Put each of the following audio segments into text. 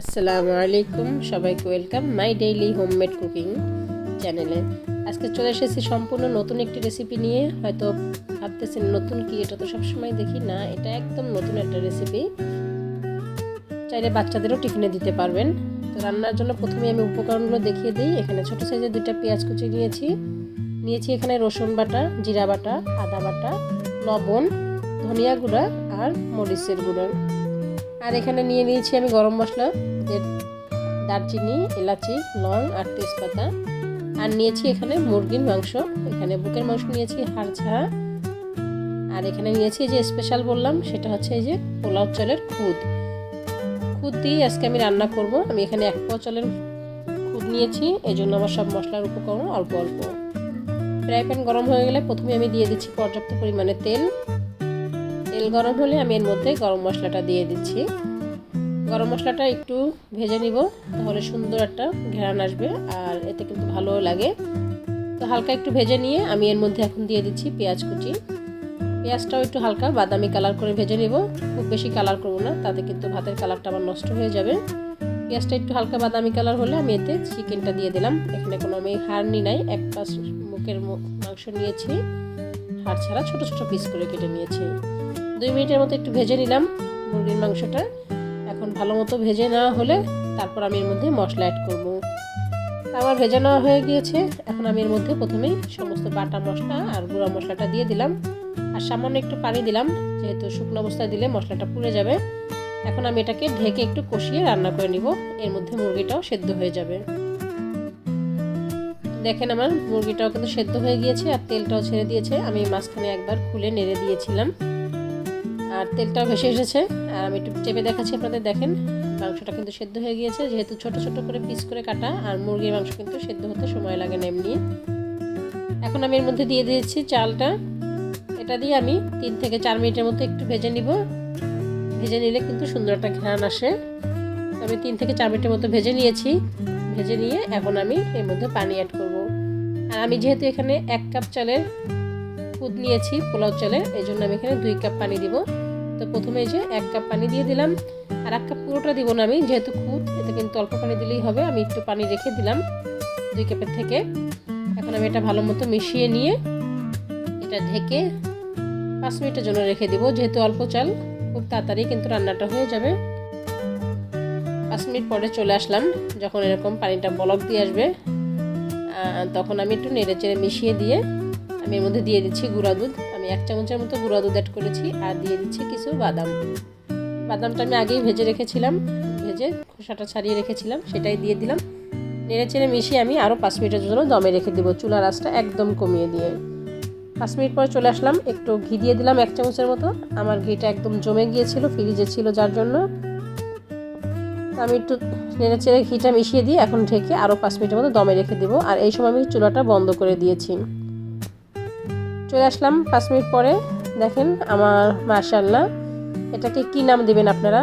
আসসালামু আলাইকুম, সবাইকে welcome my daily homemade cooking চ্যানেলে। আজকে চলে এসেছি সম্পূর্ণ নতুন একটি রেসিপি নিয়ে। হয়তো ভাবতেছেন, নতুন কি? এটা তো সবসময় দেখি না, এটা একদম নতুন একটা রেসিপি। চাইলে বাচ্চাদেরও টিফিনে দিতে পারবেন। তো রান্নার জন্য প্রথমে আমি উপকরণগুলো দেখিয়ে দিই। এখানে ছোট সাইজের দুইটা পেঁয়াজ কুচি নিয়েছি। নিয়েছি এখানে রসুন বাটা, জিরা বাটা, আদা বাটা, লবণ, ধনিয়া গুঁড়া আর মরিচের গুঁড়া। আর এখানে নিয়ে নিয়েছি আমি গরম মশলা দারচিনি, এলাচি, লং আর তেজপাতা। আর নিয়েছি এখানে মুরগির মাংস। এখানে বুকের মাংস নিয়েছি হাড় ছাড়া। আর এখানে নিয়েছি যে স্পেশাল বললাম, সেটা হচ্ছে এই যে পোলাও চলের খুদ। খুদ দিয়ে আজকে আমি রান্না করব। আমি এখানে এক পোয়া চলের খুদ নিয়েছি এই জন্য আমার সব মশলার উপকরণ অল্প অল্প। ফ্রাই প্যান গরম হয়ে গেলে প্রথমে আমি দিয়ে দিচ্ছি পর্যাপ্ত পরিমাণে তেল। তেল গরম হলে আমি এর মধ্যে গরম মশলাটা দিয়ে দিচ্ছি। গরম মশলাটা একটু ভেজে নিব, তাহলে সুন্দর একটা ঘেরান আসবে আর এতে কিন্তু ভালো লাগে। তো হালকা একটু ভেজে নিয়ে আমি এর মধ্যে এখন দিয়ে দিচ্ছি পেঁয়াজ কুচি। পেঁয়াজটাও একটু হালকা বাদামি কালার করে ভেজে নিব, খুব বেশি কালার করব না, তাতে কিন্তু ভাতের কালারটা আমার নষ্ট হয়ে যাবে। পেঁয়াজটা একটু হালকা বাদামি কালার হলে আমি এতে চিকেনটা দিয়ে দিলাম। এখানে কোনো আমি হাড় নি নাই, এক পাশ মুখের মাংস নিয়েছি। হাড় ছাড়া ছোট ছোট পিস করে কেটে নিয়েছি। দুই মিনিটের মতো একটু ভেজে নিলাম মুরগির মাংসটা। এখন ভালো মতো ভেজে নেওয়া হলে তারপর আমি এর মধ্যে মশলা অ্যাড করব। আমার ভেজে নেওয়া হয়ে গিয়েছে। এখন আমি এর মধ্যে প্রথমেই সমস্ত বাটা মশলা আর গুঁড়া মশলাটা দিয়ে দিলাম। আর সামান্য একটু পানি দিলাম, যেহেতু শুকনো অবস্থায় দিলে মশলাটা পুড়ে যাবে। এখন আমি এটাকে ঢেকে একটু কষিয়ে রান্না করে নিব। এর মধ্যে মুরগিটাও সেদ্ধ হয়ে যাবে। দেখেন আমার মুরগিটাও কিন্তু সেদ্ধ হয়ে গিয়েছে আর তেলটাও ছেড়ে দিয়েছে। আমি মাঝখানে একবার খুলে নেড়ে দিয়েছিলাম। আর তেলটাও ভেসে এসেছে। আর আমি একটু চেপে দেখাচ্ছি আপনাদের, দেখেন, মাংসটা কিন্তু সেদ্ধ হয়ে গিয়েছে। যেহেতু ছোট ছোট করে পিস করে কাটা, আর মুরগির মাংস কিন্তু সেদ্ধ হতে সময় লাগে না এমনি। এখন আমি এর মধ্যে দিয়ে দিয়েছি চালটা। এটা দিয়ে আমি তিন থেকে চার মিনিটের মধ্যে একটু ভেজে নিব। ভেজে নিলে কিন্তু সুন্দর একটা ঘ্রাণ আসে। আমি তিন থেকে চার মিনিটের মতো ভেজে নিয়েছি। ভেজে নিয়ে এখন আমি এর মধ্যে পানি অ্যাড করব। আর আমি যেহেতু এখানে এক কাপ চালের খুদ নিয়েছি, পোলাও চালের এই জন্য আমি এখানে দুই কাপ পানি দিব। তো প্রথমে যে এক কাপ পানি দিয়ে দিলাম। আর এক কাপ পুরোটা দিব না আমি, যেহেতু খুদ এতে কিন্তু অল্প পানি দিলেই হবে। আমি একটু পানি রেখে দিলাম দুই কাপের থেকে। এখন আমি এটা ভালো মতো মিশিয়ে নিয়ে এটা ঢেকে পাঁচ মিনিটের জন্য রেখে দিব। যেহেতু অল্প চাল, খুব তাড়াতাড়ি কিন্তু রান্নাটা হয়ে যাবে। পাঁচ মিনিট পরে চলে আসলাম, যখন এরকম পানিটা বলক দিয়ে আসবে। তখন আমি একটু নেড়ে চেড়ে মিশিয়ে দিয়ে আমি এর মধ্যে দিয়ে দিচ্ছি গুঁড়া দুধ। আমি এক চামচের মতো গুঁড়া দুধ অ্যাড করেছি আর দিয়ে দিচ্ছি কিছু বাদাম। বাদামটা আমি আগেই ভেজে রেখেছিলাম। ভেজে খোসাটা ছাড়িয়ে রেখেছিলাম, সেটাই দিয়ে দিলাম। নেড়ে চেড়ে মিশিয়ে আমি আরও পাঁচ মিনিটের জন্য দমে রেখে দেবো চুলার আঁচটা একদম কমিয়ে দিয়ে। পাঁচ মিনিট পরে চলে আসলাম, একটু ঘি দিয়ে দিলাম এক চামচের মতো। আমার ঘিটা একদম জমে গিয়েছিল, ফ্রিজে ছিল যার জন্য। আমি একটু নেড়ে চেড়ে ঘিটা মিশিয়ে দিয়ে এখন ঢেকে আরও পাঁচ মিনিটের মতো দমে রেখে দেবো। আর এই সময় আমি চুলাটা বন্ধ করে দিয়েছি। চলে আসলাম পাঁচ মিনিট পরে। দেখেন আমার মার্শাল্লাহ এটাকে কি নাম দেবেন আপনারা?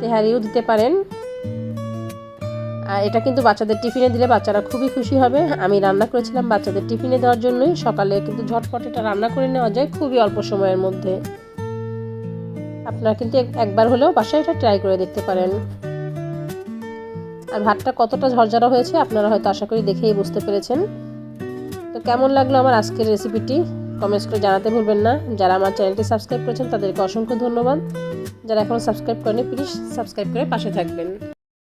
তেহারিও দিতে পারেন। আর এটা কিন্তু বাচ্চাদের টিফিনে দিলে বাচ্চারা খুবই খুশি হবে। আমি রান্না করেছিলাম বাচ্চাদের টিফিনে দেওয়ার জন্যই। সকালে কিন্তু ঝটপট এটা রান্না করে নেওয়া যায় খুবই অল্প সময়ের মধ্যে। আপনারা কিন্তু একবার হলেও বাসায় এটা ট্রাই করে দেখতে পারেন। আর ভাতটা কতটা ঝরঝরা হয়েছে আপনারা হয়তো আশা করি দেখেই বুঝতে পেরেছেন। তো কেমন লাগল আমার আজকের রেসিপিটি? কমেন্টস করে জানাতে ভুলবেন না। যারা আমার চ্যানেলটি সাবস্ক্রাইব করেছেন, তাদেরকে অসংখ্য ধন্যবাদ। যারা এখনও সাবস্ক্রাইব করেনি প্লিজ সাবস্ক্রাইব করে পাশে থাকবেন।